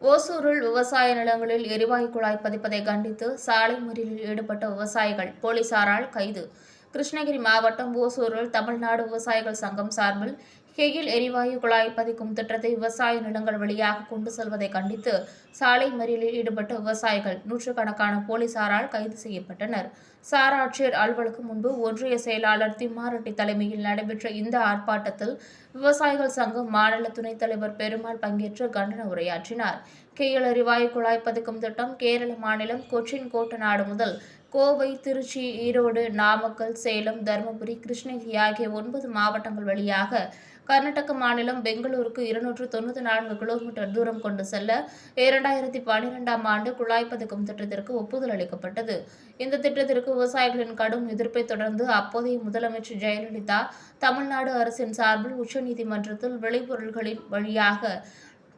ஓசூரில் விவசாய நிலங்களில் எரிவாயு குழாய் பதிப்பதை கண்டித்து சாலை மறியலில் ஈடுபட்ட விவசாயிகள் போலீசாரால் கைது. கிருஷ்ணகிரி மாவட்டம் ஓசூரில் தமிழ்நாடு விவசாயிகள் சங்கம் சார்பில் கெயில் எரிவாயு குழாய் பதிக்கும் திட்டத்தை விவசாய நிலங்கள் வழியாக கொண்டு செல்வதை கண்டித்து சாலை மறியலில் ஈடுபட்ட விவசாயிகள் நூற்றுக்கணக்கான போலீசாரால் கைது செய்யப்பட்டனர். சார் ஆட்சியர் அலுவலுக்கு முன்பு ஒன்றிய செயலாளர் திம்மாரெட்டி தலைமையில் நடைபெற்ற இந்த ஆர்ப்பாட்டத்தில் விவசாயிகள் சங்கம் மாநில துணைத் தலைவர் பெருமாள் பங்கேற்று கண்டன உரையாற்றினார். கெயில் எரிவாயு குழாய் பதுக்கும் திட்டம் கேரள மாநிலம் கொச்சின் கோட்டநாடு முதல் கோவை திருச்சி ஈரோடு நாமக்கல் சேலம் தருமபுரி கிருஷ்ணகிரி ஆகிய ஒன்பது மாவட்டங்கள் வழியாக கர்நாடக மாநிலம் பெங்களூருக்கு இருநூற்று தொண்ணூற்றி நான்கு கிலோமீட்டர் தூரம் கொண்டு செல்ல இரண்டாயிரத்தி பன்னிரெண்டாம் ஆண்டு குழாய் பதுக்கும் திட்டத்திற்கு ஒப்புதல் அளிக்கப்பட்டது. இந்த திட்டத்திற்கு விவசாயிகளின் கடும் எதிர்ப்பை தொடர்ந்து அப்போதைய முதலமைச்சர் ஜெயலலிதா தமிழ்நாடு அரசின் சார்பில் உச்சநீதிமன்றத்தில் விளைபொருள்களின் வழியாக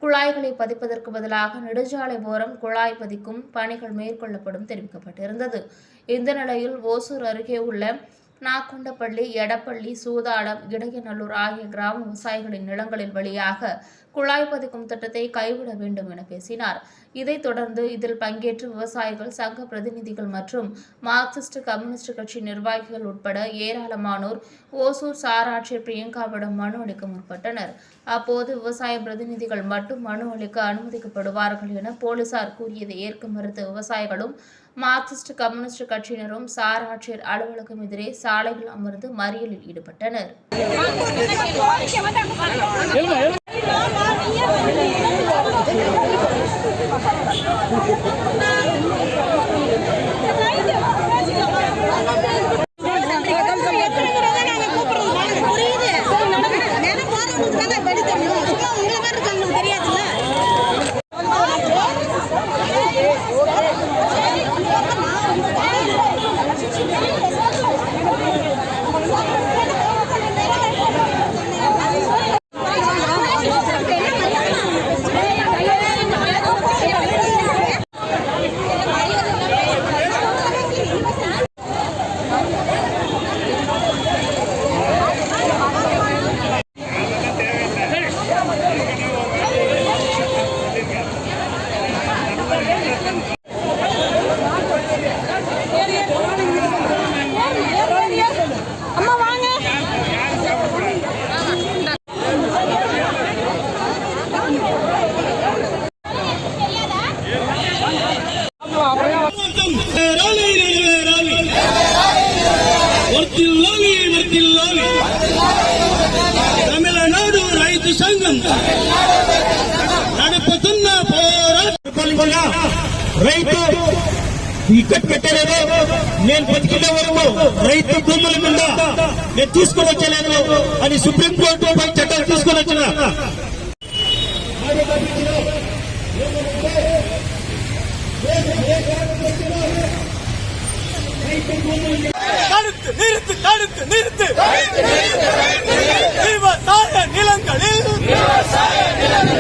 குழாய்களை பதிப்பதற்கு பதிலாக நெடுஞ்சாலை ஓரம் குழாய் பதிக்கும் பணிகள் மேற்கொள்ளப்படும் தெரிவிக்கப்பட்டிருந்தது. இந்த நிலையில் ஓசூர் அருகே உள்ள நாக்குண்டப்பள்ளி எடப்பள்ளி சூதாடம் இடையநல்லூர் ஆகிய கிராம விவசாயிகளின் நிலங்களின் வழியாக குழாய் பதிக்கும் திட்டத்தை கைவிட வேண்டும் என பேசினார். இதைத் தொடர்ந்து இதில் பங்கேற்று விவசாயிகள் சங்க பிரதிநிதிகள் மற்றும் மார்க்சிஸ்ட் கம்யூனிஸ்ட் கட்சி நிர்வாகிகள் உட்பட ஏராளமானோர் ஓசூர் சாராட்சியர் பிரியங்காவிடம் மனு அளிக்க முற்பட்டனர். அப்போது விவசாய பிரதிநிதிகள் மட்டும் மனு அளிக்க அனுமதிக்கப்படுவார்கள் என போலீசார் கூறியதை ஏற்க மறுத்த விவசாயிகளும் மார்க்சிஸ்ட் கம்யூனிஸ்ட் கட்சியினரும் சார் ஆட்சியர் அலுவலகம் எதிரே சாலையில் அமர்ந்து மறியலில் ஈடுபட்டனர். విద్యార్థి సంఘం నడుపుతున్న పోరాటం రైతు ఇక్కడ పెట్టలేదు. నేను బతికిన వరకు రైతు భూముల మీద నేను తీసుకుని వచ్చలేదు అని సుప్రీంకోర్టు పై చట్టాలు తీసుకుని వచ్చిన. నిరుతు